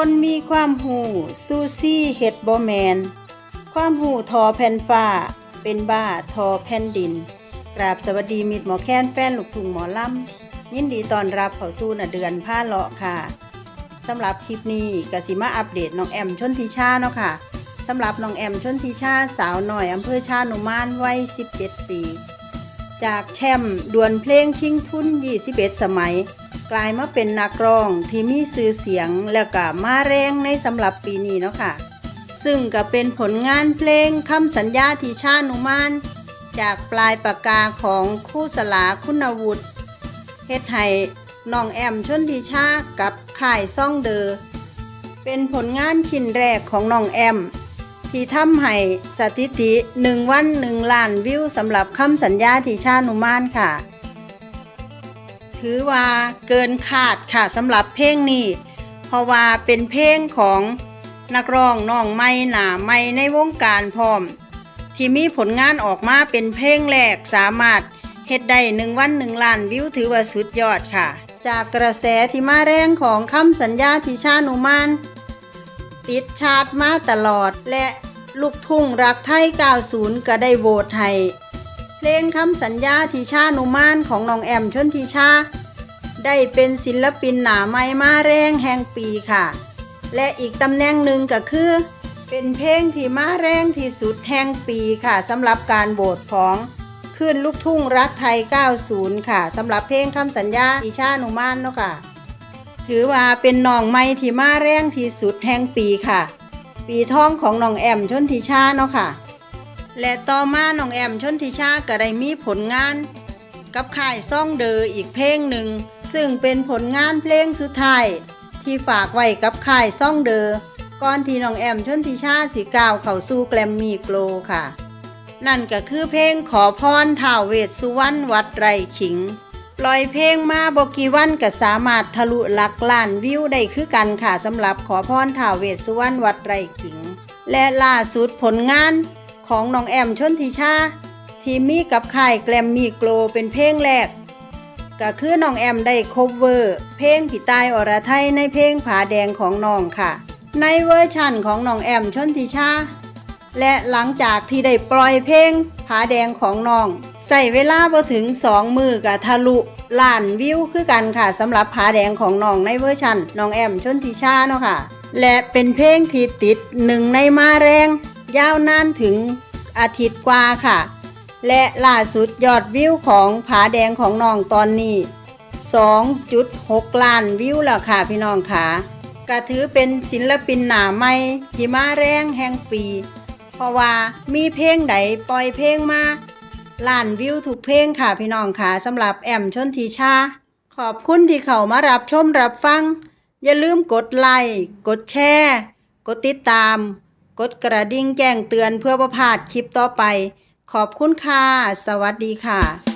คนมีความหูซูซี่เฮ็ดบ่แมน ความหูทอแผ่นฟ้า เป็นบ้าทอแผ่นดิน กราบสวัสดีมิตรหมอแค้นแฟนลูกทุ่งหมอลำ ยินดีต้อนรับเข้าสู่น่ะเดือนผ้าเลาะค่ะสำหรับคลิปนี้กสิมาอัปเดตน้องแอมชนทิชาเนาะค่ะสำหรับน้องแอมชนทิชาสาวหน่อยอำเภอชานุมานวัย 17 ปี จากแชมป์ดวลเพลงชิงทุน 21 สมัย กลายมาเป็นนักร้องที่มีชื่อเสียงแล้วก็มาแรงในสำหรับปีนี้เนาะค่ะ ซึ่งก็เป็นผลงานเพลงคำสัญญาที่ชานุมานจากปลายปากกาของคู่สลาคุณวุฒิเฮ็ดให้น้องแอมชนทิชากับข่ายซ่องเดอ เป็นผลงานชิ้นแรกของน้องแอม ที่ทำให้สถิติหนึ่งวันหนึ่งล้านวิวสำหรับคำสัญญาที่ชานุมานค่ะ ถือว่าเกินคาดค่ะสำหรับเพลงนี้ เพราะว่าเป็นเพลงของนักร้องน้องไม่หนาไม่ในวงการพร้อม ที่มีผลงานออกมาเป็นเพลงแรกสามารถเฮ็ดได้หนึ่งวันหนึ่งล้านวิวถือว่าสุดยอดค่ะ จากกระแสที่มาแรงของคำสัญญาที่ชานุมานติดชาร์ตมาตลอดและลูกทุ่งรักไทย 90 ก็ได้โหวตให้ ลงคำสัญญาทีชานุมานของน้องแอมชนทิชาได้เป็นศิลปินหนาไม้มาแรงแห่งปีค่ะ และอีกตำแหน่งหนึ่งก็คือ เป็นเพลงที่มาแรงที่สุดแห่งปีค่ะสำหรับการโหวตของขึ้นลูกทุ่งรักไทย 90 ค่ะสำหรับเพลงคำสัญญาทีชานุมานเนาะค่ะ ถือว่าเป็นน้องใหม่ที่มาแรงที่สุดแห่งปีค่ะ ปีทองของน้องแอมชนทิชาเนาะค่ะ และต่อมาน้องแอมชนทิชาก็ได้มีผลงาน กับค่ายซ่องเดออีกเพลงหนึ่ง ซึ่งเป็นผลงานเพลงสุดท้าย ที่ฝากไว้กับค่ายซ่องเดอก่อนที่น้องแอมชนทิชาสีกาวเข้าสู่แกรมมี่โกลค่ะ นั่นก็คือเพลงขอพรท้าวเวสสุวรรณวัดไรขิง ปล่อยเพลงมาบกี่วันก็สามารถทะลุหลักล้านวิวได้คือกันค่ะสำหรับขอพรท้าวเวสสุวรรณวัดไรขิง และล่าสุดผลงาน ของน้องแอมชนทิชาที่มีกับค่ายแกรมมี่โกลเป็นเพลงแรก ก็คือน้องแอมได้คบเวอร์ เพลงผีตายอรไทยในเพลงผาแดงของน้องค่ะ ในเวอร์ชั่นของน้องแอมชนทิชาและหลังจากที่ได้ปล่อยเพลงผาแดงของน้องใส่เวลาพอถึงสองมือกับทะลุล้านวิวคือกันค่ะสำหรับผาแดงของน้องในเวอร์ชันน้องแอมชนทิชาเนาะค่ะ และเป็นเพลงที่ติดหนึ่งในมาแรง ยาวนานถึงอาทิตย์กว่าค่ะ และล่าสุดยอดวิวของผาแดงของน้องตอนนี้ 2.6 ล้านวิวแล้วค่ะพี่น้องค่ะก็ถือเป็นศิลปินหนาใหม่ที่มาแรงแห่งปี เพราะว่ามีเพลงใดปล่อยเพลงมาล้านวิวถูกเพลงค่ะพี่น้องค่ะสำหรับแอมชนทีชา ขอบคุณที่เข้ามารับชมรับฟัง อย่าลืมกดไลค์กดแชร์ กดติดตาม กดกระดิ่งแจ้งเตือนเพื่อประพลาดคลิปต่อไป ขอบคุณค่ะ สวัสดีค่ะ